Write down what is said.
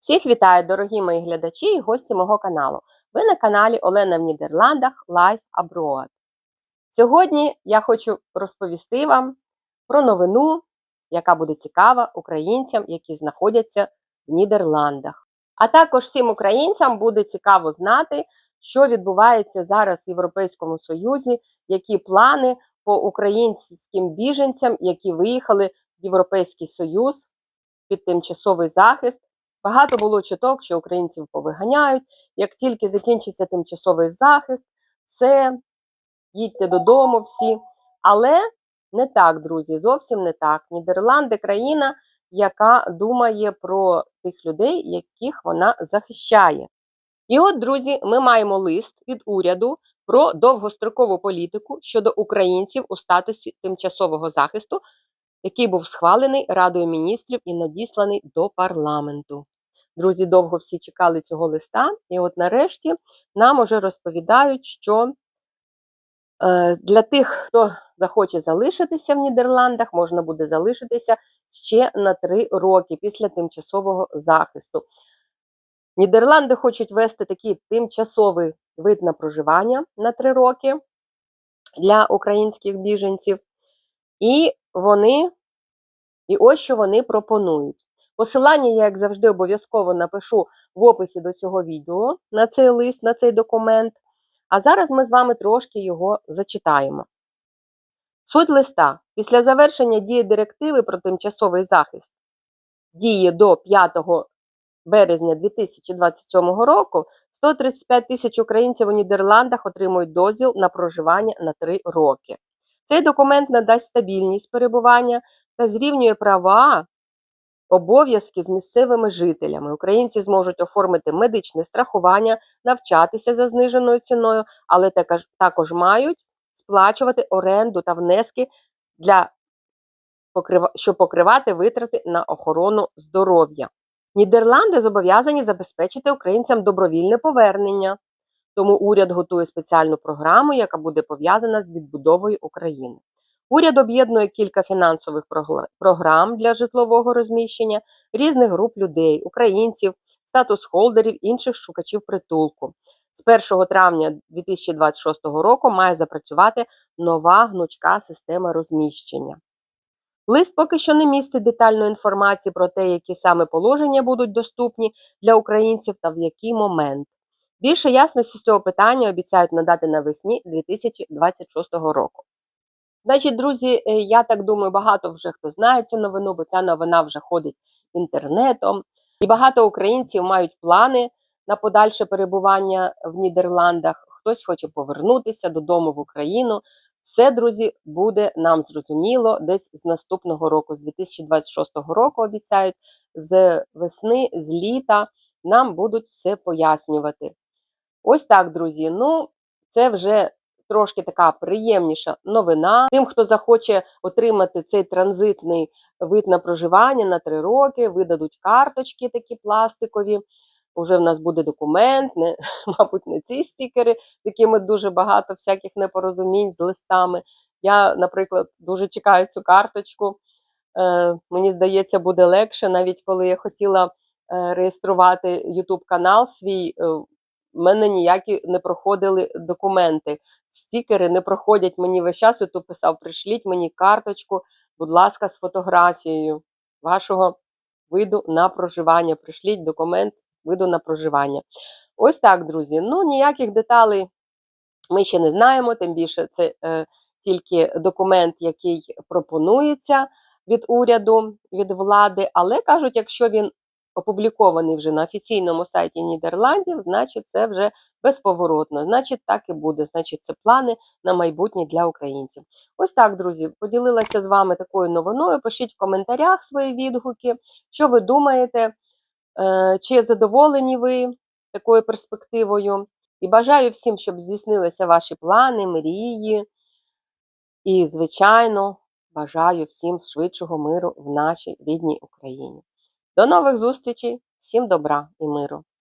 Всіх вітаю, дорогі мої глядачі і гості мого каналу. Ви на каналі Олена в Нідерландах Life Abroad. Сьогодні я хочу розповісти вам про новину, яка буде цікава українцям, які знаходяться в Нідерландах. А також всім українцям буде цікаво знати, що відбувається зараз в Європейському Союзі, які плани по українським біженцям, які виїхали в Європейський Союз під тимчасовий захист. Багато було чуток, що українців повиганяють. Як тільки закінчиться тимчасовий захист, все, їдьте додому всі. Але не так, друзі, зовсім не так. Нідерланди країна, яка думає про тих людей, яких вона захищає. І от, друзі, ми маємо лист від уряду про довгострокову політику щодо українців у статусі тимчасового захисту, який був схвалений Радою міністрів і надісланий до парламенту. Друзі, довго всі чекали цього листа, і от нарешті нам уже розповідають, що е, для тих, хто захоче залишитися в Нідерландах, можна буде залишитися ще на три роки після тимчасового захисту. Нідерланди хочуть ввести такий тимчасовий вид на проживання на три роки для українських біженців. І вони, і ось що вони пропонують. Посилання я, як завжди, обов'язково напишу в описі до цього відео на цей лист, на цей документ. А зараз ми з вами трошки його зачитаємо. Суть листа. Після завершення дії директиви про тимчасовий захист діє до 5 березня 2027 року 135 тисяч українців у Нідерландах отримують дозвіл на проживання на 3 роки. Цей документ надасть стабільність перебування та зрівнює права, обов'язки з місцевими жителями. Українці зможуть оформити медичне страхування, навчатися за зниженою ціною, але також, мають сплачувати оренду та внески для щоб покривати витрати на охорону здоров'я. Нідерланди зобов'язані забезпечити українцям добровільне повернення, тому уряд готує спеціальну програму, яка буде пов'язана з відбудовою України. Уряд об'єднує кілька фінансових програм для житлового розміщення різних груп людей, українців, статус-холдерів, інших шукачів притулку. З 1 травня 2026 року має запрацювати нова гнучка система розміщення. Лист поки що не містить детальної інформації про те, які саме положення будуть доступні для українців та в який момент. Більше ясності з цього питання обіцяють надати навесні 2026 року. Значить, друзі, е, я так думаю, багато вже хто знає цю новину, бо ця новина вже ходить інтернетом. І багато українців мають плани на подальше перебування в Нідерландах. Хтось хоче повернутися додому в Україну. Все, друзі, буде нам зрозуміло десь з наступного року, з 2026 року обіцяють, з весни, з літа нам будуть все пояснювати. Ось так, друзі. Ну, це вже трошки така приємніша новина. Тим, хто захоче отримати цей транзитний вид на проживання на три роки, видадуть карточки такі пластикові. Уже в нас буде документ, не, мабуть, не ці стікери, з якими дуже багато всяких непорозумінь з листами. Я, наприклад, дуже чекаю цю карточку. Е, Мені здається, буде легше, навіть коли я хотіла е, реєструвати YouTube канал свій. В мене ніякі не проходили документи. Стікери не проходять мені весь час. Ютуб писав: пришліть мені карточку, будь ласка, з фотографією вашого виду на проживання. Пришліть документ виду на проживання. Ось так, друзі. Ну, ніяких деталей ми ще не знаємо, тим більше це е, тільки документ, який пропонується від уряду, від влади. Але кажуть, якщо він опублікований вже на офіційному сайті Нідерландів, значить це вже безповоротно. Значить, так і буде. Значить, це плани на майбутнє для українців. Ось так, друзі, поділилася з вами такою новиною. Пишіть в коментарях свої відгуки, що ви думаєте, е, чи задоволені ви такою перспективою. І бажаю всім, щоб здійснилися ваші плани, мрії. І, звичайно, бажаю всім швидшого миру в нашій рідній Україні. До нових зустрічей, всім добра і миру!